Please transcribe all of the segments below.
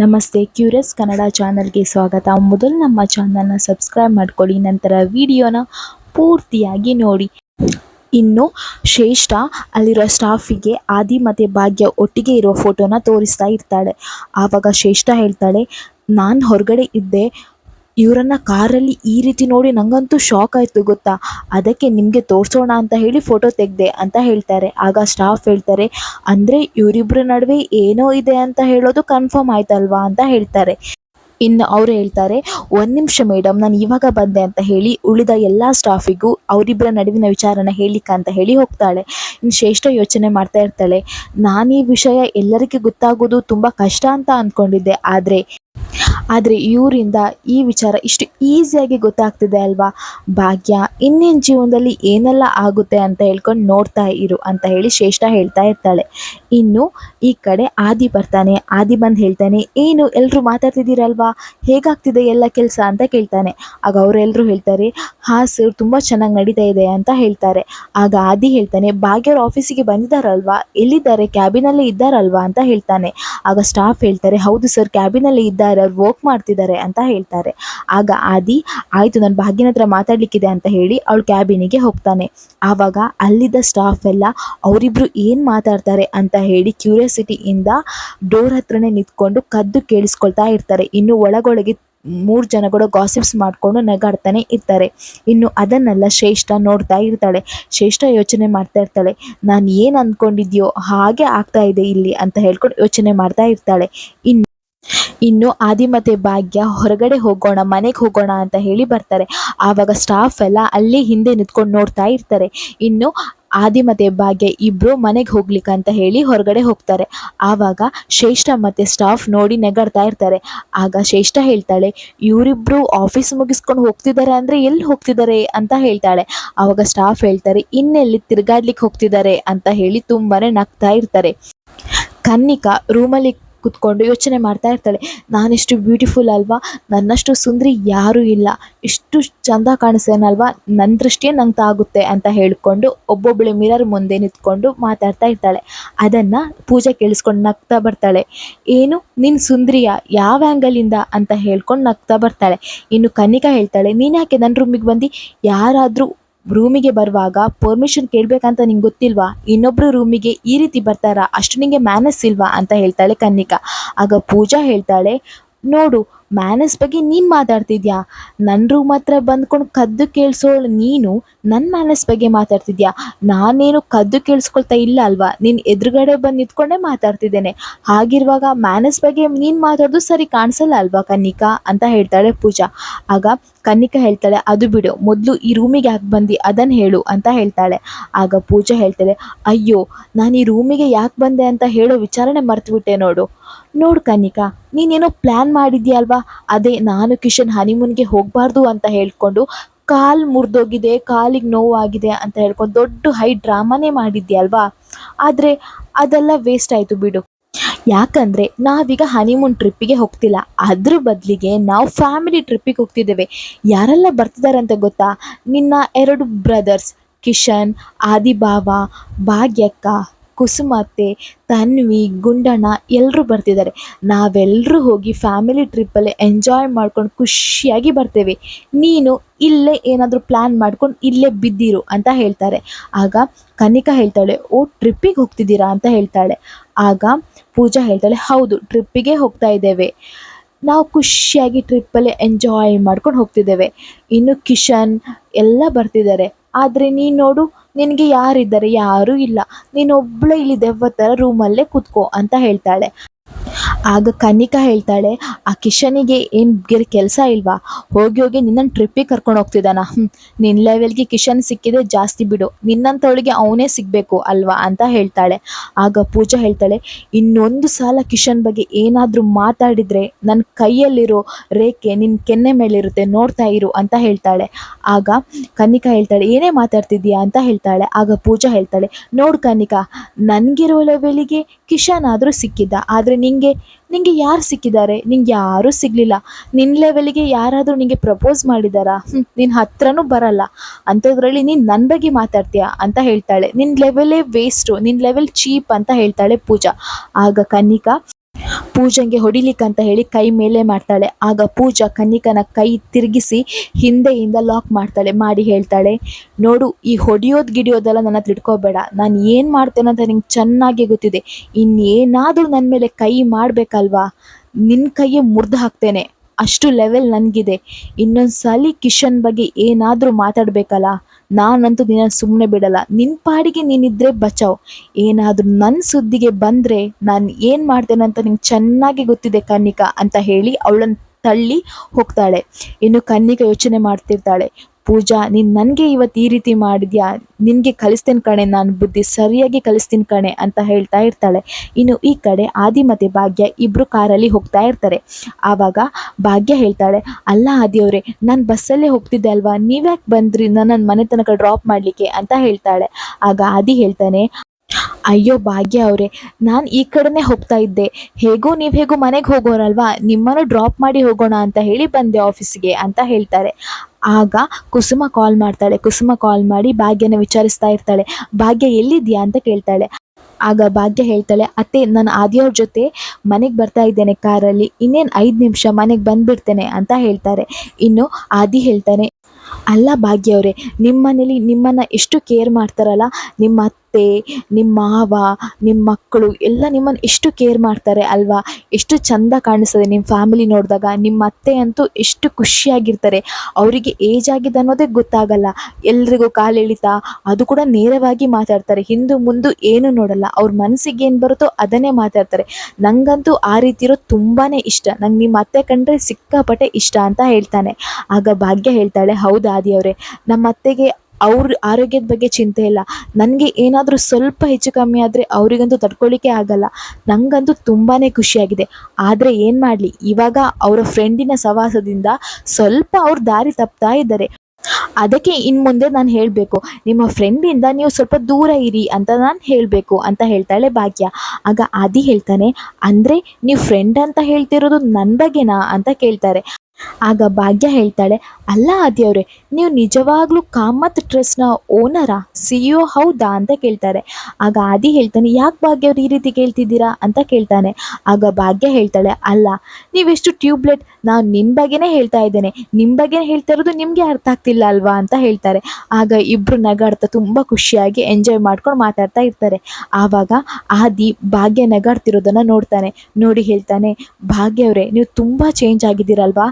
ನಮಸ್ತೆ, ಕ್ಯೂರಿಯಸ್ ಕನ್ನಡ ಚಾನಲ್ಗೆ ಸ್ವಾಗತ. ಮೊದಲು ನಮ್ಮ ಚಾನಲ್ನ ಸಬ್ಸ್ಕ್ರೈಬ್ ಮಾಡ್ಕೊಳ್ಳಿ, ನಂತರ ವಿಡಿಯೋನ ಪೂರ್ತಿಯಾಗಿ ನೋಡಿ. ಇನ್ನು ಶ್ರೇಷ್ಠ ಅಲ್ಲಿರೋ ಸ್ಟಾಫಿಗೆ ಆದಿ ಮತ್ತು ಭಾಗ್ಯ ಒಟ್ಟಿಗೆ ಇರೋ ಫೋಟೋನ ತೋರಿಸ್ತಾ ಇರ್ತಾಳೆ. ಆವಾಗ ಶ್ರೇಷ್ಠ ಹೇಳ್ತಾಳೆ, ನಾನು ಹೊರಗಡೆ ಇದ್ದೆ ಇವರನ್ನ ಕಾರಲ್ಲಿ ಈ ರೀತಿ ನೋಡಿ ನಂಗಂತೂ ಶಾಕ್ ಆಯಿತು ಗೊತ್ತಾ? ಅದಕ್ಕೆ ನಿಮಗೆ ತೋರಿಸೋಣ ಅಂತ ಹೇಳಿ ಫೋಟೋ ತೆಗೆದೆ ಅಂತ ಹೇಳ್ತಾರೆ. ಆಗ ಸ್ಟಾಫ್ ಹೇಳ್ತಾರೆ, ಅಂದ್ರೆ ಇವರಿಬ್ಬರ ನಡುವೆ ಏನೋ ಇದೆ ಅಂತ ಹೇಳೋದು ಕನ್ಫರ್ಮ್ ಆಯ್ತಲ್ವಾ? ಅಂತ ಹೇಳ್ತಾರೆ. ಇನ್ನು ಅವ್ರು ಹೇಳ್ತಾರೆ, ಒಂದು ನಿಮಿಷ ಮೇಡಮ್ ನಾನು ಇವಾಗ ಬಂದೆ ಅಂತ ಹೇಳಿ ಉಳಿದ ಎಲ್ಲ ಸ್ಟಾಫಿಗೂ ಅವರಿಬ್ಬರ ನಡುವಿನ ವಿಚಾರನ ಹೇಳಿಕ ಅಂತ ಹೇಳಿ ಹೋಗ್ತಾಳೆ. ಇನ್ನು ಶ್ರೇಷ್ಠ ಯೋಚನೆ ಮಾಡ್ತಾ ಇರ್ತಾಳೆ, ನಾನು ಈ ವಿಷಯ ಎಲ್ಲರಿಗೂ ಗೊತ್ತಾಗೋದು ತುಂಬ ಕಷ್ಟ ಅಂತ ಅಂದ್ಕೊಂಡಿದ್ದೆ ಆದರೆ ಆದರೆ ಇವರಿಂದ ಈ ವಿಚಾರ ಇಷ್ಟು ಈಸಿಯಾಗಿ ಗೊತ್ತಾಗ್ತಿದೆ ಅಲ್ವಾ? ಭಾಗ್ಯ, ಇನ್ನೇನು ಜೀವನದಲ್ಲಿ ಏನೆಲ್ಲ ಆಗುತ್ತೆ ಅಂತ ಹೇಳ್ಕೊಂಡು ನೋಡ್ತಾ ಇರು ಅಂತ ಹೇಳಿ ಶ್ರೇಷ್ಠ ಹೇಳ್ತಾ ಇರ್ತಾಳೆ. ಇನ್ನು ಈ ಕಡೆ ಆದಿ ಬರ್ತಾನೆ, ಆದಿ ಬಂದು ಹೇಳ್ತಾನೆ, ಏನು ಎಲ್ಲರೂ ಮಾತಾಡ್ತಿದ್ದೀರಲ್ವಾ? ಹೇಗಾಗ್ತಿದೆ ಎಲ್ಲ ಕೆಲಸ ಅಂತ ಕೇಳ್ತಾನೆ. ಆಗ ಅವರೆಲ್ಲರೂ ಹೇಳ್ತಾರೆ, ಹಾ ಸರ್ ತುಂಬ ಚೆನ್ನಾಗಿ ನಡೀತಾ ಇದೆ ಅಂತ ಹೇಳ್ತಾರೆ. ಆಗ ಆದಿ ಹೇಳ್ತಾನೆ ಭಾಗ್ಯವ್ರ ಆಫೀಸಿಗೆ ಬಂದಿದ್ದಾರಲ್ವಾ? ಎಲ್ಲಿದ್ದಾರೆ? ಕ್ಯಾಬಿನಲ್ಲೇ ಇದ್ದಾರಲ್ವಾ? ಅಂತ ಹೇಳ್ತಾನೆ. ಆಗ ಸ್ಟಾಫ್ ಹೇಳ್ತಾರೆ, ಹೌದು ಸರ್ ಕ್ಯಾಬಿನಲ್ಲಿ ಇದ್ದಾರೆ. ಅವ್ರು ವರ್ಕ್ ಮಾಡ್ತಿದ್ದಾರೆ ಅಂತ ಹೇಳ್ತಾರೆ. ಆಗ ಆದಿ, ಆಯಿತು, ನಾನು ಭಾಗ್ಯನ ಹತ್ರ ಮಾತಾಡ್ಲಿಕ್ಕಿದೆ ಅಂತ ಹೇಳಿ ಅವಳು ಕ್ಯಾಬಿನಿಗೆ ಹೋಗ್ತಾನೆ. ಆವಾಗ ಅಲ್ಲಿದ್ದ ಸ್ಟಾಫ್ ಎಲ್ಲ ಅವರಿಬ್ರು ಏನು ಮಾತಾಡ್ತಾರೆ ಅಂತ ಹೇಳಿ ಕ್ಯೂರಿಯಾಸಿಟಿಯಿಂದ ಡೋರ್ ಹತ್ರನೇ ನಿಂತ್ಕೊಂಡು ಕದ್ದು ಕೇಳಿಸ್ಕೊಳ್ತಾ ಇರ್ತಾರೆ. ಇನ್ನು ಒಳಗೊಳಗೆ ಮೂರು ಜನಗಳು ಗಾಸಿಪ್ಸ್ ಮಾಡಿಕೊಂಡು ನಗಾಡ್ತಾನೆ ಇರ್ತಾರೆ. ಇನ್ನು ಅದನ್ನೆಲ್ಲ ಶ್ರೇಷ್ಠ ನೋಡ್ತಾ ಇರ್ತಾಳೆ. ಶ್ರೇಷ್ಠ ಯೋಚನೆ ಮಾಡ್ತಾ ಇರ್ತಾಳೆ. ನಾನು ಏನು ಅಂದ್ಕೊಂಡಿದ್ಯೋ ಹಾಗೆ ಆಗ್ತಾ ಇದೆ ಇಲ್ಲಿ ಅಂತ ಹೇಳ್ಕೊಂಡು ಯೋಚನೆ ಮಾಡ್ತಾ ಇರ್ತಾಳೆ. ಇನ್ನು ಇನ್ನು ಆದಿಮತೆ ಭಾಗ್ಯ, ಹೊರಗಡೆ ಹೋಗೋಣ, ಮನೆಗೆ ಹೋಗೋಣ ಅಂತ ಹೇಳಿ ಬರ್ತಾರೆ. ಆವಾಗ ಸ್ಟಾಫ್ ಎಲ್ಲ ಅಲ್ಲಿ ಹಿಂದೆ ನಿಂತ್ಕೊಂಡು ನೋಡ್ತಾ ಇರ್ತಾರೆ. ಇನ್ನು ಆದಿಮತೆ ಭಾಗ್ಯ ಇಬ್ರು ಮನೆಗೆ ಹೋಗ್ಲಿಕ್ಕೆ ಅಂತ ಹೇಳಿ ಹೊರಗಡೆ ಹೋಗ್ತಾರೆ. ಆವಾಗ ಶ್ರೇಷ್ಠ ಮತ್ತೆ ಸ್ಟಾಫ್ ನೋಡಿ ನೆಗಡ್ತಾ ಇರ್ತಾರೆ. ಆಗ ಶ್ರೇಷ್ಠ ಹೇಳ್ತಾಳೆ, ಇವರಿಬ್ರು ಆಫೀಸ್ ಮುಗಿಸ್ಕೊಂಡು ಹೋಗ್ತಿದ್ದಾರೆ ಅಂದರೆ ಎಲ್ಲಿ ಹೋಗ್ತಿದ್ದಾರೆ ಅಂತ ಹೇಳ್ತಾಳೆ. ಆವಾಗ ಸ್ಟಾಫ್ ಹೇಳ್ತಾರೆ, ಇನ್ನೆಲ್ಲಿ ತಿರ್ಗಾಡ್ಲಿಕ್ಕೆ ಹೋಗ್ತಿದ್ದಾರೆ ಅಂತ ಹೇಳಿ ತುಂಬಾ ನಗ್ತಾ ಇರ್ತಾರೆ. ಕನ್ನಿಕಾ ರೂಮಲ್ಲಿ ಕುತ್ಕೊಂಡು ಯೋಚನೆ ಮಾಡ್ತಾ ಇರ್ತಾಳೆ. ನಾನಿಷ್ಟು ಬ್ಯೂಟಿಫುಲ್ ಅಲ್ವಾ? ನನ್ನಷ್ಟು ಸುಂದರಿ ಯಾರೂ ಇಲ್ಲ. ಇಷ್ಟು ಚಂದ ಕಾಣಿಸ್ತೇನಲ್ವಾ ನನ್ನ ದೃಷ್ಟಿಯೇ ನಂಗೆ ತಾಗುತ್ತೆ ಅಂತ ಹೇಳಿಕೊಂಡು ಒಬ್ಬೊಬ್ಬಳು ಮಿರರ್ ಮುಂದೆ ನಿಂತ್ಕೊಂಡು ಮಾತಾಡ್ತಾ ಇರ್ತಾಳೆ. ಅದನ್ನು ಪೂಜೆ ಕೇಳಿಸ್ಕೊಂಡು ನಗ್ತಾ ಬರ್ತಾಳೆ. ಏನು? ನಿನ್ನ ಸುಂದರಿಯ? ಯಾವ ಆ್ಯಂಗಲಿಂದ ಅಂತ ಹೇಳ್ಕೊಂಡು ನಗ್ತಾ ಬರ್ತಾಳೆ. ಇನ್ನು ಕನಿಕಾ ಹೇಳ್ತಾಳೆ, ನೀನು ಯಾಕೆ ನನ್ನ ರೂಮಿಗೆ ಬಂದು? ಯಾರಾದರೂ ರೂಮಿಗೆ ಬರುವಾಗ ಪರ್ಮಿಷನ್ ಕೇಳಬೇಕಂತ ನಿಂಗೆ ಗೊತ್ತಿಲ್ವಾ? ಇನ್ನೊಬ್ರು ರೂಮಿಗೆ ಈ ರೀತಿ ಬರ್ತಾರಾ? ಅಷ್ಟು ನಿಂಗೆ ಮ್ಯಾನಸ್ ಇಲ್ವಾ? ಅಂತ ಹೇಳ್ತಾಳೆ ಕನ್ನಿಕಾ. ಆಗ ಪೂಜಾ ಹೇಳ್ತಾಳೆ, ನೋಡು ಮ್ಯಾನಸ್ ಬಗ್ಗೆ ನೀನು ಮಾತಾಡ್ತಿದ್ಯಾ? ನನ್ನ ರೂಮ್ ಹತ್ರ ಬಂದ್ಕೊಂಡು ಕದ್ದು ಕೇಳಿಸೋಳು ನೀನು ನನ್ನ ಮ್ಯಾನಸ್ ಬಗ್ಗೆ ಮಾತಾಡ್ತಿದ್ಯಾ? ನಾನೇನು ಕದ್ದು ಕೇಳಿಸ್ಕೊಳ್ತಾ ಇಲ್ಲ ಅಲ್ವಾ? ನಿನ್ನ ಎದುರುಗಡೆ ಬಂದು ನಿಂತ್ಕೊಂಡೇ ಮಾತಾಡ್ತಿದ್ದೇನೆ. ಹಾಗಿರುವಾಗ ಮ್ಯಾನಸ್ ಬಗ್ಗೆ ನೀನು ಮಾತಾಡೋದು ಸರಿ ಕಾಣಿಸಲ್ಲ ಅಲ್ವಾ ಕನ್ನಿಕಾ? ಅಂತ ಹೇಳ್ತಾಳೆ ಪೂಜಾ. ಆಗ ಕನ್ನಿಕಾ ಹೇಳ್ತಾಳೆ, ಅದು ಬಿಡು, ಮೊದಲು ಈ ರೂಮಿಗೆ ಯಾಕೆ ಬಂದು? ಅದನ್ನು ಹೇಳು, ಅಂತ ಹೇಳ್ತಾಳೆ. ಆಗ ಪೂಜಾ ಹೇಳ್ತಾಳೆ, ಅಯ್ಯೋ, ನಾನು ಈ ರೂಮಿಗೆ ಯಾಕೆ ಬಂದೆ ಅಂತ ಹೇಳೋ ವಿಚಾರಣೆ ಮರ್ತುಬಿಟ್ಟೆ ನೋಡು. ನೋಡು ಕನಿಕಾ ನೀನೇನೋ ಪ್ಲ್ಯಾನ್ ಮಾಡಿದ್ಯಲ್ವಾ ಅದೇ ನಾನು ಕಿಶನ್ ಹನಿಮೂನ್ಗೆ ಹೋಗಬಾರ್ದು ಅಂತ ಹೇಳ್ಕೊಂಡು ಕಾಲು ಮುರಿದೋಗಿದೆ, ಕಾಲಿಗೆ ನೋವಾಗಿದೆ ಅಂತ ಹೇಳ್ಕೊಂಡು ದೊಡ್ಡ ಹೈ ಡ್ರಾಮಾನೇ ಮಾಡಿದ್ಯಲ್ವಾ ಆದರೆ ಅದೆಲ್ಲ ವೇಸ್ಟ್ ಆಯಿತು ಬಿಡು. ಯಾಕಂದರೆ ನಾವೀಗ ಹನಿಮೂನ್ ಟ್ರಿಪ್ಪಿಗೆ ಹೋಗ್ತಿಲ್ಲ. ಅದ್ರ ಬದಲಿಗೆ ನಾವು ಫ್ಯಾಮಿಲಿ ಟ್ರಿಪ್ಪಿಗೆ ಹೋಗ್ತಿದ್ದೇವೆ. ಯಾರೆಲ್ಲ ಬರ್ತಿದ್ದಾರೆ ಅಂತ ಗೊತ್ತಾ? ನಿನ್ನ ಎರಡು ಬ್ರದರ್ಸ್ ಕಿಶನ್ ಆದಿಭಾವ ಭಾಗ್ಯಕ್ಕ. ಕುಸುಮತ್ತೆ ತನ್ವಿ, ಗುಂಡಣ್ಣ ಎಲ್ಲರೂ ಬರ್ತಿದ್ದಾರೆ. ನಾವೆಲ್ಲರೂ ಹೋಗಿ ಫ್ಯಾಮಿಲಿ ಟ್ರಿಪ್ಪಲ್ಲಿ ಎಂಜಾಯ್ ಮಾಡ್ಕೊಂಡು ಖುಷಿಯಾಗಿ ಬರ್ತೇವೆ. ನೀನು ಇಲ್ಲೇ ಏನಾದರೂ ಪ್ಲ್ಯಾನ್ ಮಾಡ್ಕೊಂಡು ಇಲ್ಲೇ ಬಿದ್ದಿರು ಅಂತ ಹೇಳ್ತಾರೆ. ಆಗ ಕನಿಕಾ ಹೇಳ್ತಾಳೆ, ಓ ಟ್ರಿಪ್ಪಿಗೆ ಹೋಗ್ತಿದ್ದೀರಾ? ಅಂತ ಹೇಳ್ತಾಳೆ. ಆಗ ಪೂಜಾ ಹೇಳ್ತಾಳೆ, ಹೌದು ಟ್ರಿಪ್ಪಿಗೆ ಹೋಗ್ತಾ ಇದ್ದೇವೆ. ನಾವು ಖುಷಿಯಾಗಿ ಟ್ರಿಪ್ಪಲ್ಲಿ ಎಂಜಾಯ್ ಮಾಡ್ಕೊಂಡು ಹೋಗ್ತಿದ್ದೇವೆ. ಇನ್ನು ಕಿಶನ್ ಎಲ್ಲ ಬರ್ತಿದ್ದಾರೆ. ಆದರೆ ನೀ ನೋಡು, ನಿನಗೆ ಯಾರಿದ್ದಾರೆ? ಯಾರೂ ಇಲ್ಲ. ನೀನೊಬ್ಬಳೇ ಇಲ್ಲಿ ದೆವ್ವ ಥರ ರೂಮಲ್ಲೇ ಕೂತ್ಕೋ ಅಂತ ಹೇಳ್ತಾಳೆ. ಆಗ ಕನಿಕಾ ಹೇಳ್ತಾಳೆ, ಆ ಕಿಶನಿಗೆ ಏನು ಬೇರೆ ಕೆಲಸ ಇಲ್ವಾ? ಹೋಗಿ ಹೋಗಿ ನಿನ್ನನ್ನು ಟ್ರಿಪ್ಪಿಗೆ ಕರ್ಕೊಂಡು ಹೋಗ್ತಿದ್ದಾನ. ನಿನ್ನ ಲೆವೆಲ್ಗೆ ಕಿಶನ್ ಸಿಕ್ಕಿದೆ ಜಾಸ್ತಿ ಬಿಡು. ನಿನ್ನಂಥವಳಿಗೆ ಅವನೇ ಸಿಗಬೇಕು ಅಲ್ವಾ? ಅಂತ ಹೇಳ್ತಾಳೆ. ಆಗ ಪೂಜಾ ಹೇಳ್ತಾಳೆ, ಇನ್ನೊಂದು ಸಲ ಕಿಶನ್ ಬಗ್ಗೆ ಏನಾದರೂ ಮಾತಾಡಿದರೆ ನನ್ನ ಕೈಯಲ್ಲಿರೋ ರೇಖೆ ನಿನ್ನ ಕೆನ್ನೆ ಮೇಲಿರುತ್ತೆ, ನೋಡ್ತಾ ಇರು ಅಂತ ಹೇಳ್ತಾಳೆ. ಆಗ ಕನಿಕಾ ಹೇಳ್ತಾಳೆ, ಏನೇ ಮಾತಾಡ್ತಿದ್ದೀಯಾ? ಅಂತ ಹೇಳ್ತಾಳೆ. ಆಗ ಪೂಜಾ ಹೇಳ್ತಾಳೆ, ನೋಡು ಕನಿಕಾ, ನನಗಿರೋ ಲೆವೆಲಿಗೆ ಕಿಶನ್ ಆದರೂ ಸಿಕ್ಕಿದ್ದ, ಆದರೆ ನಿಂಗೆ ನಿಂಗೆ ಯಾರು ಸಿಕ್ಕಿದ್ದಾರೆ? ನಿಂಗೆ ಯಾರೂ ಸಿಗಲಿಲ್ಲ. ನಿನ್ನ ಲೆವೆಲಿಗೆ ಯಾರಾದರೂ ನಿಮಗೆ ಪ್ರಪೋಸ್ ಮಾಡಿದಾರಾ? ಹ್ಞೂ ನಿನ್ನ ಹತ್ರನೂ ಬರಲ್ಲ. ಅಂಥದ್ರಲ್ಲಿ ನೀನು ನನ್ನ ಬಗ್ಗೆ ಮಾತಾಡ್ತೀಯ ಅಂತ ಹೇಳ್ತಾಳೆ. ನಿನ್ನ ಲೆವೆಲೇ ವೇಸ್ಟು ನಿನ್ನ ಲೆವೆಲ್ ಚೀಪ್ ಅಂತ ಹೇಳ್ತಾಳೆ ಪೂಜಾ. ಆಗ ಕನ್ನಿಕಾ ಪೂಜಂಗೆ ಹೊಡಿಲಿಕ್ಕಂತ ಹೇಳಿ ಕೈ ಮೇಲೆ ಮಾಡ್ತಾಳೆ. ಆಗ ಪೂಜಾ ಕನ್ನಿಕನ ಕೈ ತಿರುಗಿಸಿ ಹಿಂದೆಯಿಂದ ಲಾಕ್ ಮಾಡ್ತಾಳೆ. ಮಾಡಿ ಹೇಳ್ತಾಳೆ, ನೋಡು, ಈ ಹೊಡಿಯೋದು ಗಿಡಿಯೋದೆಲ್ಲ ನನ್ನ ಹತ್ರ ನಾನು ಏನು ಮಾಡ್ತೇನೆ ಅಂತ ನಿಂಗೆ ಚೆನ್ನಾಗಿ ಗೊತ್ತಿದೆ. ಇನ್ನೇನಾದರೂ ನನ್ನ ಮೇಲೆ ಕೈ ಮಾಡಬೇಕಲ್ವಾ? ನಿನ್ನ ಕೈಯೇ ಮುರಿದು ಹಾಕ್ತೇನೆ. ಅಷ್ಟು ಲೆವೆಲ್ ನನಗಿದೆ. ಇನ್ನೊಂದು ಸಲ ಕಿಶನ್ ಬಗ್ಗೆ ಏನಾದರೂ ಮಾತಾಡಬೇಕಲ್ಲ? ನಾನಂತೂ ನಿನ್ನ ಸುಮ್ಮನೆ ಬಿಡಲ್ಲ. ನಿನ್ನ ಪಾಡಿಗೆ ನೀನಿದ್ರೆ ಬಚಾವ್. ಏನಾದರೂ ನನ್ನ ಸುದ್ದಿಗೆ ಬಂದರೆ ನಾನು ಏನು ಮಾಡ್ತೇನೆ ಅಂತ ನಿಂಗೆ ಚೆನ್ನಾಗಿ ಗೊತ್ತಿದೆ ಕನ್ನಿಕಾ ಅಂತ ಹೇಳಿ ಅವಳನ್ನು ತಳ್ಳಿ ಹೋಗ್ತಾಳೆ. ಇನ್ನು ಕನ್ನಿಕಾ ಯೋಚನೆ ಮಾಡ್ತಿರ್ತಾಳೆ. ಪೂಜಾ, ನೀನು ನನಗೆ ಇವತ್ತು ಈ ರೀತಿ ಮಾಡಿದ್ಯಾ? ನಿನಗೆ ಕಲಿಸ್ತೀನಿ ಕಣೆ, ನಾನು ಬುದ್ಧಿ ಸರಿಯಾಗಿ ಕಲಿಸ್ತೀನಿ ಕಣೆ ಅಂತ ಹೇಳ್ತಾ ಇರ್ತಾಳೆ. ಇನ್ನು ಈ ಕಡೆ ಆದಿ ಮತ್ತು ಭಾಗ್ಯ ಇಬ್ಬರು ಕಾರಲ್ಲಿ ಹೋಗ್ತಾ ಇರ್ತಾರೆ. ಆವಾಗ ಭಾಗ್ಯ ಹೇಳ್ತಾಳೆ, ಅಲ್ಲ ಆದಿಯವರೇ ನಾನು ಬಸ್ಸಲ್ಲೇ ಹೋಗ್ತಿದ್ದೆ ಅಲ್ವಾ? ನೀವ್ಯಾಕೆ ಬಂದ್ರಿ? ನನ್ನ ಮನೆ ತನಕ ಡ್ರಾಪ್ ಮಾಡಲಿಕ್ಕೆ ಅಂತ ಹೇಳ್ತಾಳೆ. ಆಗ ಆದಿ ಹೇಳ್ತಾನೆ ಅಯ್ಯೋ ಭಾಗ್ಯ ಅವರೇ, ನಾನು ಈ ಕಡೆನೇ ಹೋಗ್ತಾ ಇದ್ದೆ. ಹೇಗೂ ನೀವು ಹೇಗೂ ಮನೆಗೆ ಹೋಗೋರಲ್ವಾ? ನಿಮ್ಮನ್ನು ಡ್ರಾಪ್ ಮಾಡಿ ಹೋಗೋಣ ಅಂತ ಹೇಳಿ ಬಂದೆ ಆಫೀಸಿಗೆ ಅಂತ ಹೇಳ್ತಾರೆ. ಆಗ ಕುಸುಮ ಕಾಲ್ ಮಾಡ್ತಾಳೆ. ಕುಸುಮ ಕಾಲ್ ಮಾಡಿ ಭಾಗ್ಯನ ವಿಚಾರಿಸ್ತಾ ಇರ್ತಾಳೆ. ಭಾಗ್ಯ ಎಲ್ಲಿದ್ಯಾ ಅಂತ ಕೇಳ್ತಾಳೆ. ಆಗ ಭಾಗ್ಯ ಹೇಳ್ತಾಳೆ, ಅತ್ತೆ, ನಾನು ಆದಿಯವ್ರ ಜೊತೆ ಮನೆಗೆ ಬರ್ತಾ ಇದ್ದೇನೆ ಕಾರಲ್ಲಿ. ಇನ್ನೇನು ಐದು ನಿಮಿಷ ಮನೆಗೆ ಬಂದುಬಿಡ್ತೇನೆ ಅಂತ ಹೇಳ್ತಾರೆ. ಇನ್ನು ಆದಿ ಹೇಳ್ತಾನೆ, ಅಲ್ಲ ಭಾಗ್ಯ ಅವರೇ ನಿಮ್ಮ ಮನೇಲಿ ನಿಮ್ಮನ್ನು ಎಷ್ಟು ಕೇರ್ ಮಾಡ್ತಾರಲ್ಲ? ನಿಮ್ಮ ಅತ್ತೆ ನಿಮ್ಮ ಮಾವ ನಿಮ್ಮ ಮಕ್ಕಳು ಎಲ್ಲ ನಿಮ್ಮನ್ನು ಎಷ್ಟು ಕೇರ್ ಮಾಡ್ತಾರೆ ಅಲ್ವಾ? ಎಷ್ಟು ಚಂದ ಕಾಣಿಸ್ತದೆ ನಿಮ್ಮ ಫ್ಯಾಮಿಲಿ ನೋಡಿದಾಗ. ನಿಮ್ಮ ಅತ್ತೆ ಅಂತೂ ಎಷ್ಟು ಖುಷಿಯಾಗಿರ್ತಾರೆ. ಅವರಿಗೆ ಏಜ್ ಆಗಿದೆ ಅನ್ನೋದೇ ಗೊತ್ತಾಗಲ್ಲ. ಎಲ್ರಿಗೂ ಕಾಲು ಎಳಿತಾ, ಅದು ಕೂಡ ನೇರವಾಗಿ ಮಾತಾಡ್ತಾರೆ. ಹಿಂದು ಮುಂದು ಏನು ನೋಡಲ್ಲ. ಅವ್ರ ಮನಸ್ಸಿಗೆ ಏನು ಬರುತ್ತೋ ಅದನ್ನೇ ಮಾತಾಡ್ತಾರೆ. ನನಗಂತೂ ಆ ರೀತಿ ಇರೋದು ತುಂಬಾ ಇಷ್ಟ. ನಂಗೆ ನಿಮ್ಮ ಅತ್ತೆ ಕಂಡ್ರೆ ಸಿಕ್ಕಾಪಟ್ಟೆ ಇಷ್ಟ ಅಂತ ಹೇಳ್ತಾನೆ. ಆಗ ಭಾಗ್ಯ ಹೇಳ್ತಾಳೆ, ಹೌದು ಆದಿಯವರೇ. ನಮ್ಮ ಅತ್ತೆಗೆ ಅವ್ರ ಆರೋಗ್ಯದ ಬಗ್ಗೆ ಚಿಂತೆ ಇಲ್ಲ. ನನಗೆ ಏನಾದರೂ ಸ್ವಲ್ಪ ಹೆಚ್ಚು ಕಮ್ಮಿ ಆದರೆ ಅವರಿಗಂತೂ ತಡ್ಕೊಳ್ಳಿಕ್ಕೆ ಆಗಲ್ಲ. ನನಗಂತೂ ತುಂಬಾ ಖುಷಿಯಾಗಿದೆ. ಆದರೆ ಏನು ಮಾಡಲಿ? ಇವಾಗ ಅವರ ಫ್ರೆಂಡಿನ ಸವಾಸದಿಂದ ಸ್ವಲ್ಪ ಅವ್ರ ದಾರಿ ತಪ್ತಾ ಇದ್ದಾರೆ. ಅದಕ್ಕೆ ಇನ್ನು ಮುಂದೆ ನಾನು ಹೇಳಬೇಕು. ನಿಮ್ಮ ಫ್ರೆಂಡಿಂದ ನೀವು ಸ್ವಲ್ಪ ದೂರ ಇರಿ ಅಂತ ನಾನು ಹೇಳಬೇಕು ಅಂತ ಹೇಳ್ತಾಳೆ ಭಾಗ್ಯ. ಆಗ ಆದಿ ಹೇಳ್ತಾನೆ, ಅಂದರೆ ನೀವು ಫ್ರೆಂಡ್ ಅಂತ ಹೇಳ್ತಿರೋದು ನನ್ನ ಬಗ್ಗೆನಾ? ಅಂತ ಕೇಳ್ತಾರೆ. ಆಗ ಭಾಗ್ಯ ಹೇಳ್ತಾಳೆ, ಅಲ್ಲ ಆದಿಯವ್ರೆ, ನೀವು ನಿಜವಾಗ್ಲೂ ಕಾಮತ್ ಟ್ರಸ್ಟ್ನ ಓನರಾ? ಸಿ ಇ ಹೌದಾ? ಅಂತ ಕೇಳ್ತಾರೆ. ಆಗ ಆದಿ ಹೇಳ್ತಾನೆ, ಯಾಕೆ ಭಾಗ್ಯ ಅವ್ರು ಈ ರೀತಿ ಕೇಳ್ತಿದ್ದೀರಾ? ಅಂತ ಕೇಳ್ತಾನೆ. ಆಗ ಭಾಗ್ಯ ಹೇಳ್ತಾಳೆ, ಅಲ್ಲ, ನೀವೆಷ್ಟು ಟ್ಯೂಬ್ಲೆಟ್, ನಾನು ನಿನ್ನ ಬಗ್ಗೆನೇ ಹೇಳ್ತಾ ಇದ್ದೇನೆ. ನಿಮ್ಮ ಬಗ್ಗೆನೇ ಹೇಳ್ತಾ ಇರೋದು ನಿಮಗೆ ಅರ್ಥ ಆಗ್ತಿಲ್ಲ ಅಲ್ವಾ? ಅಂತ ಹೇಳ್ತಾರೆ. ಆಗ ಇಬ್ಬರು ನಗಾಡ್ತಾ ತುಂಬ ಖುಷಿಯಾಗಿ ಎಂಜಾಯ್ ಮಾಡ್ಕೊಂಡು ಮಾತಾಡ್ತಾ ಇರ್ತಾರೆ. ಆವಾಗ ಆದಿ ಭಾಗ್ಯ ನಗಾಡ್ತಿರೋದನ್ನು ನೋಡ್ತಾನೆ. ನೋಡಿ ಹೇಳ್ತಾನೆ ಭಾಗ್ಯ ಅವರೇ ನೀವು ತುಂಬ ಚೇಂಜ್ ಆಗಿದ್ದೀರಲ್ವಾ?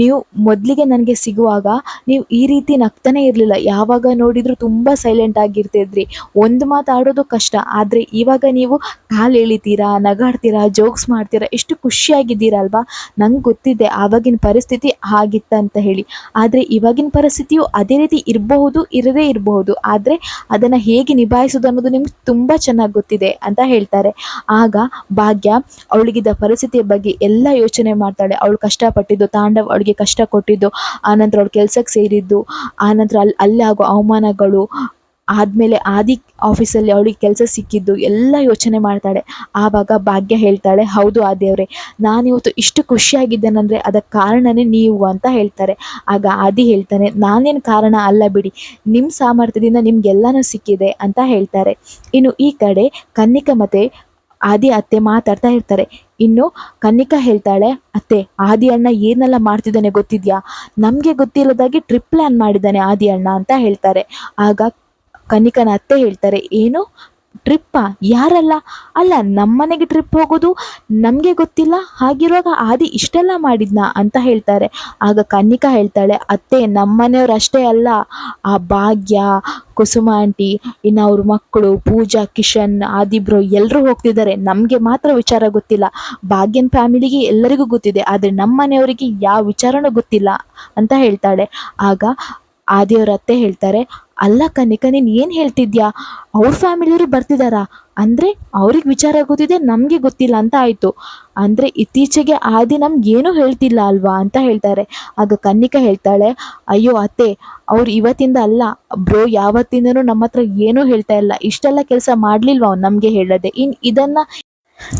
ನೀವು ಮೊದಲಿಗೆ ನನಗೆ ಸಿಗುವಾಗ ನೀವು ಈ ರೀತಿ ನಗ್ತಾನೆ ಇರಲಿಲ್ಲ. ಯಾವಾಗ ನೋಡಿದರೂ ತುಂಬ ಸೈಲೆಂಟ್ ಆಗಿರ್ತಿದ್ರಿ. ಒಂದು ಮಾತಾಡೋದು ಕಷ್ಟ. ಆದರೆ ಇವಾಗ ನೀವು ಕಾಲು ಎಳಿತೀರಾ, ನಗಾಡ್ತೀರಾ ಜೋಕ್ಸ್ ಮಾಡ್ತೀರಾ, ಎಷ್ಟು ಖುಷಿಯಾಗಿದ್ದೀರಲ್ವಾ? ನಂಗೆ ಗೊತ್ತಿದೆ ಆವಾಗಿನ ಪರಿಸ್ಥಿತಿ ಹಾಗಿತ್ತಂತ ಹೇಳಿ. ಆದರೆ ಇವಾಗಿನ ಪರಿಸ್ಥಿತಿಯು ಅದೇ ರೀತಿ ಇರಬಹುದು, ಇರದೇ ಇರಬಹುದು. ಆದರೆ ಅದನ್ನು ಹೇಗೆ ನಿಭಾಯಿಸೋದು ಅನ್ನೋದು ನಿಮ್ಗೆ ತುಂಬ ಚೆನ್ನಾಗಿ ಗೊತ್ತಿದೆ ಅಂತ ಹೇಳ್ತಾರೆ. ಆಗ ಭಾಗ್ಯ ಅವಳಿಗಿದ್ದ ಪರಿಸ್ಥಿತಿಯ ಬಗ್ಗೆ ಎಲ್ಲ ಯೋಚನೆ ಮಾಡ್ತಾಳೆ. ಅವಳು ಕಷ್ಟಪಟ್ಟಿದ್ದು ತಾಂಡವ್ ಅವಳಿಗೆ ಕಷ್ಟ ಕೊಟ್ಟಿದ್ದು, ಆನಂತರ ಅವಳು ಕೆಲಸಕ್ಕೆ ಸೇರಿದ್ದು, ಆನಂತರ ಅಲ್ಲಿ ಅಲ್ಲಿ ಆಗೋ ಅವಮಾನಗಳು, ಆದಮೇಲೆ ಆದಿ ಆಫೀಸಲ್ಲಿ ಅವಳಿಗೆ ಕೆಲಸ ಸಿಕ್ಕಿದ್ದು, ಎಲ್ಲ ಯೋಚನೆ ಮಾಡ್ತಾಳೆ. ಆವಾಗ ಭಾಗ್ಯ ಹೇಳ್ತಾಳೆ, ಹೌದು ಆದಿಯವರೇ ನಾನಿವತ್ತು ಇಷ್ಟು ಖುಷಿಯಾಗಿದ್ದೇನೆಂದರೆ ಅದಕ್ಕೆ ಕಾರಣನೇ ನೀವು ಅಂತ ಹೇಳ್ತಾರೆ. ಆಗ ಆದಿ ಹೇಳ್ತಾನೆ, ನಾನೇನು ಕಾರಣ ಅಲ್ಲ ಬಿಡಿ ನಿಮ್ಮ ಸಾಮರ್ಥ್ಯದಿಂದ ನಿಮ್ಗೆಲ್ಲನೂ ಸಿಕ್ಕಿದೆ ಅಂತ ಹೇಳ್ತಾರೆ. ಇನ್ನು ಈ ಕಡೆ ಕನ್ನಿಕ ಮತ್ತು ಆದಿ ಅತ್ತೆ ಮಾತಾಡ್ತಾ ಇರ್ತಾರೆ ಇನ್ನು ಕನ್ನಿಕಾ ಹೇಳ್ತಾಳೆ, ಅತ್ತೆ ಆದಿ ಅಣ್ಣ ಏನೆಲ್ಲ ಮಾಡ್ತಿದ್ದಾನೆ ಗೊತ್ತಿದ್ಯಾ? ನಮಗೆ ಗೊತ್ತಿಲ್ಲದಾಗಿ ಟ್ರಿಪ್ ಪ್ಲ್ಯಾನ್ ಮಾಡಿದ್ದಾನೆ ಆದಿ ಅಣ್ಣ ಅಂತ ಹೇಳ್ತಾರೆ. ಆಗ ಕನಿಕನ ಅತ್ತೆ ಹೇಳ್ತಾರೆ, ಏನು? ಟ್ರಿಪ್ಪಾ? ಯಾರಲ್ಲ? ಅಲ್ಲ ನಮ್ಮನೆಗೆ ಟ್ರಿಪ್ ಹೋಗೋದು ನಮಗೆ ಗೊತ್ತಿಲ್ಲ. ಹಾಗಿರುವಾಗ ಆದಿ ಇಷ್ಟೆಲ್ಲ ಮಾಡಿದ್ನಾ ಅಂತ ಹೇಳ್ತಾರೆ. ಆಗ ಕನ್ನಿಕಾ ಹೇಳ್ತಾಳೆ, ಅತ್ತೆ ನಮ್ಮನೆಯವ್ರು ಅಷ್ಟೇ ಅಲ್ಲ. ಆ ಭಾಗ್ಯ, ಕುಸುಮ ಆಂಟಿ, ಇನ್ನು ಅವ್ರ ಮಕ್ಕಳು, ಪೂಜಾ, ಕಿಶನ್ ಆದಿಬ್ರು ಎಲ್ಲರೂ ಹೋಗ್ತಿದ್ದಾರೆ. ನಮಗೆ ಮಾತ್ರ ವಿಚಾರ ಗೊತ್ತಿಲ್ಲ. ಭಾಗ್ಯನ ಫ್ಯಾಮಿಲಿಗೆ ಎಲ್ಲರಿಗೂ ಗೊತ್ತಿದೆ. ಆದರೆ ನಮ್ಮನೆಯವರಿಗೆ ಯಾವ ವಿಚಾರನೂ ಗೊತ್ತಿಲ್ಲ, ಅಂತ ಹೇಳ್ತಾಳೆ. ಆಗ ಆದಿಯವ್ರ ಅತ್ತೆ ಹೇಳ್ತಾರೆ ಅಲ್ಲ ಕನಿಕ ನೀನು ಏನು ಹೇಳ್ತಿದ್ಯಾ? ಅವ್ರ ಫ್ಯಾಮಿಲಿಯವರು ಬರ್ತಿದ್ದಾರಾ ಅಂದರೆ ಅವ್ರಿಗೆ ವಿಚಾರ ಗೊತ್ತಿದೆ ನಮಗೆ ಗೊತ್ತಿಲ್ಲ ಅಂತ ಆಯಿತು. ಅಂದರೆ ಇತ್ತೀಚೆಗೆ ಆದಿ ನಮ್ಗೇನೂ ಹೇಳ್ತಿಲ್ಲ ಅಲ್ವಾ ಅಂತ ಹೇಳ್ತಾರೆ. ಆಗ ಕನ್ನಿಕ ಹೇಳ್ತಾಳೆ, ಅಯ್ಯೋ ಅತ್ತೆ, ಅವ್ರು ಇವತ್ತಿಂದ ಅಲ್ಲ, ಬ್ರೋ ಯಾವತ್ತಿಂದನೂ ನಮ್ಮ ಹತ್ರ ಏನೂ ಹೇಳ್ತಾ ಇಲ್ಲ. ಇಷ್ಟೆಲ್ಲ ಕೆಲಸ ಮಾಡಲಿಲ್ವ ಅವ್ನು ನಮಗೆ ಹೇಳದೆ? ಇನ್ ಇದನ್ನು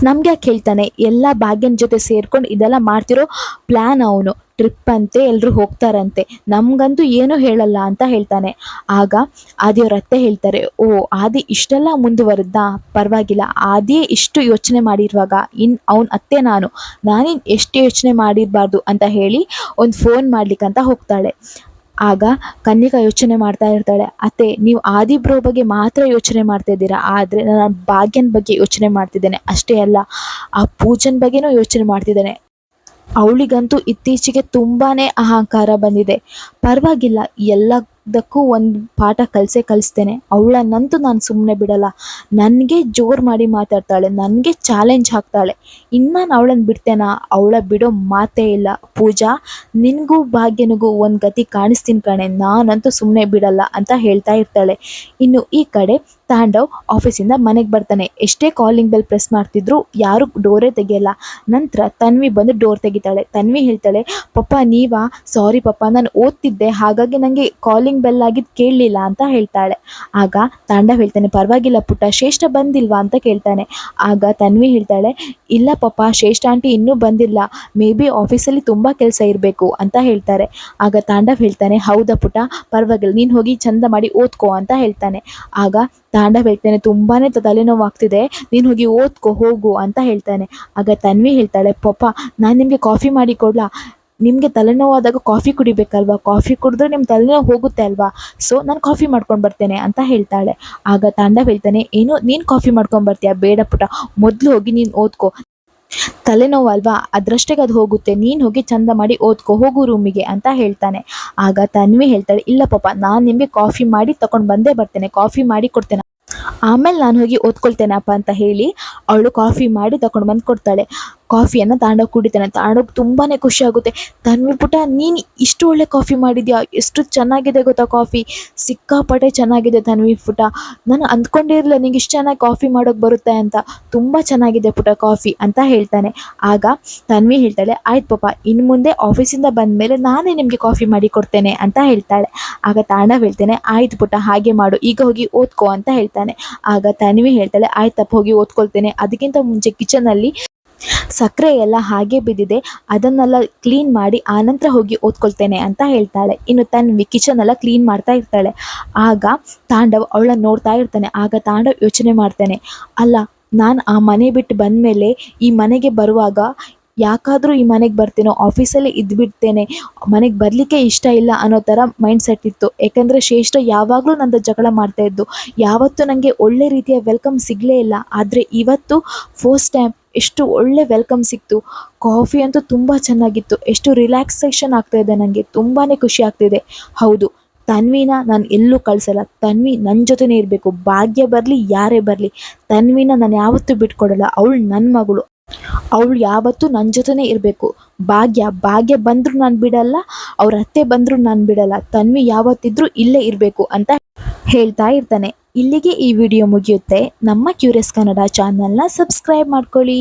ನಮ್ಗೆ ಯಾಕೆ ಹೇಳ್ತಾನೆ, ಎಲ್ಲ ಭಾಗ್ಯನ ಜೊತೆ ಸೇರ್ಕೊಂಡು ಇದೆಲ್ಲ ಮಾಡ್ತಿರೋ ಪ್ಲ್ಯಾನ್ ಅವನು. ಟ್ರಿಪ್ ಅಂತೆ ಎಲ್ಲರೂ ಹೋಗ್ತಾರಂತೆ. ನಮಗಂತೂ ಏನೂ ಹೇಳಲ್ಲ ಅಂತ ಹೇಳ್ತಾನೆ. ಆಗ ಆದಿಯವ್ರ ಅತ್ತೆ ಹೇಳ್ತಾರೆ, ಓ, ಆದಿ ಇಷ್ಟೆಲ್ಲ ಮುಂದುವರೆದ? ಪರವಾಗಿಲ್ಲ. ಆದಿಯೇ ಇಷ್ಟು ಯೋಚನೆ ಮಾಡಿರುವಾಗ ಇನ್ನು ಅವನ ಅತ್ತೆ ನಾನು, ನಾನೇನು ಎಷ್ಟು ಯೋಚನೆ ಮಾಡಿರಬಾರ್ದು ಅಂತ ಹೇಳಿ ಒಂದು ಫೋನ್ ಮಾಡ್ಲಿಕ್ಕಂತ ಹೋಗ್ತಾಳೆ. ಆಗ ಕನ್ನಿಕಾ ಯೋಚನೆ ಮಾಡ್ತಾ ಇರ್ತಾಳೆ, ಅತ್ತೆ, ನೀವು ಆದಿಬ್ರೋ ಬಗ್ಗೆ ಮಾತ್ರ ಯೋಚನೆ ಮಾಡ್ತಾ ಇದ್ದೀರಾ? ಆದರೆ ನಾನು ಭಾಗ್ಯನ ಬಗ್ಗೆ ಯೋಚನೆ ಮಾಡ್ತಿದ್ದೇನೆ. ಅಷ್ಟೇ ಅಲ್ಲ, ಆ ಪೂಜನ್ ಬಗ್ಗೆನೂ ಯೋಚನೆ ಮಾಡ್ತಿದ್ದೇನೆ. ಅವಳಿಗಂತೂ ಇತ್ತೀಚೆಗೆ ತುಂಬಾ ಅಹಂಕಾರ ಬಂದಿದೆ. ಪರವಾಗಿಲ್ಲ ಎಲ್ಲದಕ್ಕೂ ಒಂದು ಪಾಠ ಕಲಿಸೇ ಕಲಿಸ್ತೇನೆ. ಅವಳನ್ನಂತೂ ನಾನು ಸುಮ್ಮನೆ ಬಿಡಲ್ಲ. ನನಗೆ ಜೋರು ಮಾಡಿ ಮಾತಾಡ್ತಾಳೆ, ನನಗೆ ಚಾಲೆಂಜ್ ಹಾಕ್ತಾಳೆ. ಇನ್ನು ನಾನು ಅವಳನ್ನು ಬಿಡ್ತೇನಾ? ಅವಳ ಬಿಡೋ ಮಾತೇ ಇಲ್ಲ. ಪೂಜಾ, ನಿನಗೂ ಭಾಗ್ಯನಿಗೂ ಒಂದು ಗತಿ ಕಾಣಿಸ್ತೀನಿ ಕಣೆ. ನಾನಂತೂ ಸುಮ್ಮನೆ ಬಿಡಲ್ಲ ಅಂತ ಹೇಳ್ತಾ ಇರ್ತಾಳೆ. ಇನ್ನು ಈ ಕಡೆ ತಾಂಡವ್ ಆಫೀಸಿಂದ ಮನೆಗೆ ಬರ್ತಾನೆ. ಎಷ್ಟೇ ಕಾಲಿಂಗ್ ಬೆಲ್ ಪ್ರೆಸ್ ಮಾಡ್ತಿದ್ರು ಯಾರು ಡೋರೇ ತೆಗೆಯಲ್ಲ. ನಂತರ ತನ್ವಿ ಬಂದು ಡೋರ್ ತೆಗಿತಾಳೆ. ತನ್ವಿ ಹೇಳ್ತಾಳೆ, ಪಪ್ಪ, ನೀವಾ? ಸಾರಿ ಪಪ್ಪ, ನಾನು ಓದ್ತಿದ್ದೆ. ಹಾಗಾಗಿ ನನಗೆ ಕಾಲಿಂಗ್ ಬೆಲ್ ಆಗಿದ್ದು ಕೇಳಲಿಲ್ಲ ಅಂತ ಹೇಳ್ತಾಳೆ. ಆಗ ತಾಂಡವ್ ಹೇಳ್ತಾನೆ, ಪರವಾಗಿಲ್ಲ ಪುಟ್ಟ, ಶ್ರೇಷ್ಠ ಬಂದಿಲ್ವಾ ಅಂತ ಕೇಳ್ತಾನೆ. ಆಗ ತನ್ವಿ ಹೇಳ್ತಾಳೆ, ಇಲ್ಲ ಪಪ್ಪ, ಶ್ರೇಷ್ಠ ಆಂಟಿ ಇನ್ನೂ ಬಂದಿಲ್ಲ, ಮೇ ಬಿ ಆಫೀಸಲ್ಲಿ ತುಂಬ ಕೆಲಸ ಇರಬೇಕು ಅಂತ ಹೇಳ್ತಾರೆ. ಆಗ ತಾಂಡವ್ ಹೇಳ್ತಾನೆ, ಹೌದಾ ಪುಟ ಪರವಾಗಿಲ್ಲ, ನೀನು ಹೋಗಿ ಚಂದ ಮಾಡಿ ಓದ್ಕೋ ಅಂತ ಹೇಳ್ತಾನೆ. ಆಗ ತಾಂಡವ್ ಹೇಳ್ತಾನೆ ತುಂಬಾ ತಲೆನೋವು ಆಗ್ತಿದೆ ನೀನು ಹೋಗಿ ಓದ್ಕೋ, ಹೋಗು ಅಂತ ಹೇಳ್ತಾನೆ. ಆಗ ತನ್ವಿ ಹೇಳ್ತಾಳೆ, ಪಪ್ಪ, ನಾನು ನಿಮಗೆ ಕಾಫಿ ಮಾಡಿ ಕೊಡ್ಲಾ? ನಿಮಗೆ ತಲೆನೋವಾದಾಗ ಕಾಫಿ ಕುಡಿಬೇಕಲ್ವಾ? ಕಾಫಿ ಕುಡಿದ್ರೆ ನಿಮ್ಮ ತಲೆನೋವು ಹೋಗುತ್ತೆ ಅಲ್ವಾ? ಸೊ ನಾನು ಕಾಫಿ ಮಾಡ್ಕೊಂಡು ಬರ್ತೇನೆ ಅಂತ ಹೇಳ್ತಾಳೆ. ಆಗ ತಾಂಡವ್ ಹೇಳ್ತಾನೆ, ಏನು, ನೀನು ಕಾಫಿ ಮಾಡ್ಕೊಂಡು ಬರ್ತೀಯಾ? ಬೇಡ ಪುಟ ಮೊದಲು ಹೋಗಿ ನೀನು ಓದ್ಕೋ. ತಲೆನೋವು ಅಲ್ವಾ? ಅದರಷ್ಟೇ ಅದು ಹೋಗುತ್ತೆ. ನೀನು ಹೋಗಿ ಚಂದ ಮಾಡಿ ಓದ್ಕೋ. ಹೋಗು ರೂಮಿಗೆ ಅಂತ ಹೇಳ್ತಾನೆ. ಆಗ ತನ್ವಿ ಹೇಳ್ತಾಳೆ, ಇಲ್ಲ ಪಾಪ, ನಾನು ನಿಮಗೆ ಕಾಫಿ ಮಾಡಿ ತಗೊಂಡು ಬಂದೇ ಬರ್ತೇನೆ. ಕಾಫಿ ಮಾಡಿ ಕೊಡ್ತೇನೆ. ಆಮೇಲೆ ನಾನು ಹೋಗಿ ಓದ್ಕೊಳ್ತೇನಪ್ಪ ಅಂತ ಹೇಳಿ, ಅವಳು ಕಾಫಿ ಮಾಡಿ ತಗೊಂಡು ಬಂದು ಕೊಡ್ತಾಳೆ. ಕಾಫಿಯನ್ನು ತಾಂಡವ್ ಕುಡಿತಾನೆ. ತಾಂಡವ್ ತುಂಬಾ ಖುಷಿ ಆಗುತ್ತೆ. ತನ್ವಿ ಪುಟ ನೀನು ಇಷ್ಟು ಒಳ್ಳೆ ಕಾಫಿ ಮಾಡಿದ್ಯಾ? ಎಷ್ಟು ಚೆನ್ನಾಗಿದೆ ಗೊತ್ತಾ ಕಾಫಿ? ಸಿಕ್ಕಾಪಟ್ಟೆ ಚೆನ್ನಾಗಿದೆ ತನ್ವಿ ಪುಟ ನಾನು ಅಂದ್ಕೊಂಡಿರಲಿಲ್ಲ ನಿಂಗೆ ಇಷ್ಟು ಚೆನ್ನಾಗಿ ಕಾಫಿ ಮಾಡೋಕ್ಕೆ ಬರುತ್ತೆ ಅಂತ. ತುಂಬ ಚೆನ್ನಾಗಿದೆ ಪುಟ ಕಾಫಿ ಅಂತ ಹೇಳ್ತಾನೆ. ಆಗ ತನ್ವಿ ಹೇಳ್ತಾಳೆ, ಆಯ್ತು ಪಾಪ, ಇನ್ನು ಮುಂದೆ ಆಫೀಸಿಂದ ಬಂದ ಮೇಲೆ ನಾನೇ ನಿಮಗೆ ಕಾಫಿ ಮಾಡಿ ಕೊಡ್ತೇನೆ ಅಂತ ಹೇಳ್ತಾಳೆ. ಆಗ ತಾಂಡವ್ ಹೇಳ್ತೇನೆ, ಆಯ್ತು ಪುಟ, ಹಾಗೆ ಮಾಡು. ಈಗ ಹೋಗಿ ಓದ್ಕೋ ಅಂತ ಹೇಳ್ತಾನೆ. ಆಗ ತನ್ವಿ ಹೇಳ್ತಾಳೆ, ಆಯ್ತಪ್ಪ, ಹೋಗಿ ಓದ್ಕೊಳ್ತೇನೆ. ಅದಕ್ಕಿಂತ ಮುಂಚೆ ಕಿಚನಲ್ಲಿ ಸಕ್ಕರೆ ಎಲ್ಲ ಹಾಗೆ ಬಿದ್ದಿದೆ, ಅದನ್ನೆಲ್ಲ ಕ್ಲೀನ್ ಮಾಡಿ ಆನಂತರ ಹೋಗಿ ಓದ್ಕೊಳ್ತೇನೆ ಅಂತ ಹೇಳ್ತಾಳೆ. ಇನ್ನು ತನ್ವಿ ಕಿಚನ್ ಎಲ್ಲ ಕ್ಲೀನ್ ಮಾಡ್ತಾ ಇರ್ತಾಳೆ. ಆಗ ತಾಂಡವ್ ಅವಳನ್ನ ನೋಡ್ತಾ ಇರ್ತಾನೆ. ಆಗ ತಾಂಡವ್ ಯೋಚನೆ ಮಾಡ್ತಾನೆ, ಅಲ್ಲ, ನಾನು ಆ ಮನೆ ಬಿಟ್ಟು ಬಂದಮೇಲೆ ಈ ಮನೆಗೆ ಬರುವಾಗ ಯಾಕಾದರೂ ಈ ಮನೆಗೆ ಬರ್ತೀನೋ ಆಫೀಸಲ್ಲಿ ಇದ್ಬಿಡ್ತೇನೆ, ಮನೆಗೆ ಬರಲಿಕ್ಕೆ ಇಷ್ಟ ಇಲ್ಲ ಅನ್ನೋ ಥರ ಮೈಂಡ್ ಸೆಟ್ ಇತ್ತು. ಯಾಕಂದರೆ ಶ್ರೇಷ್ಠ ಯಾವಾಗಲೂ ನನ್ನ ಜಗಳ ಮಾಡ್ತಾ ಇದ್ದು. ಯಾವತ್ತೂ ನನಗೆ ಒಳ್ಳೆ ರೀತಿಯ ವೆಲ್ಕಮ್ ಸಿಗಲೇ ಇಲ್ಲ. ಆದರೆ ಇವತ್ತು ಫಸ್ಟ್ ಟೈಮ್ ಎಷ್ಟು ಒಳ್ಳೆ ವೆಲ್ಕಮ್ ಸಿಕ್ತು. ಕಾಫಿ ಅಂತೂ ತುಂಬ ಚೆನ್ನಾಗಿತ್ತು. ಎಷ್ಟು ರಿಲ್ಯಾಕ್ಸೇಷನ್ ಆಗ್ತಾ ಇದೆ ನನಗೆ ತುಂಬಾ ಖುಷಿ ಆಗ್ತಿದೆ ಹೌದು, ತನ್ವಿನ ನಾನು ಎಲ್ಲೂ ಕಳಿಸಲ್ಲ. ತನ್ವಿ ನನ್ನ ಜೊತೆನೇ ಇರಬೇಕು. ಭಾಗ್ಯ ಬರಲಿ, ಯಾರೇ ಬರಲಿ. ತನ್ವಿನ ನಾನು ಯಾವತ್ತೂ ಬಿಟ್ಕೊಡಲ್ಲ. ಅವಳು ನನ್ನ ಮಗಳು. ಅವಳು ಯಾವತ್ತೂ ನನ್ನ ಜೊತೆನೇ ಇರಬೇಕು. ಭಾಗ್ಯ ಭಾಗ್ಯ ಬಂದರೂ ನಾನು ಬಿಡಲ್ಲ. ಅವ್ರ ಅತ್ತೆ ಬಂದರೂ ನಾನು ಬಿಡಲ್ಲ. ತನ್ವಿ ಯಾವತ್ತಿದ್ರೂ ಇಲ್ಲೇ ಇರಬೇಕು ಅಂತ ಹೇಳ್ತಾ ಇರ್ತಾನೆ. ಇಲ್ಲಿಗೆ ಈ ವಿಡಿಯೋ ಮುಗಿಯುತ್ತೆ. ನಮ್ಮ ಕ್ಯೂರಿಯಸ್ ಕನ್ನಡ ಚಾನೆಲ್ನ ಸಬ್ಸ್ಕ್ರೈಬ್ ಮಾಡ್ಕೊಳ್ಳಿ.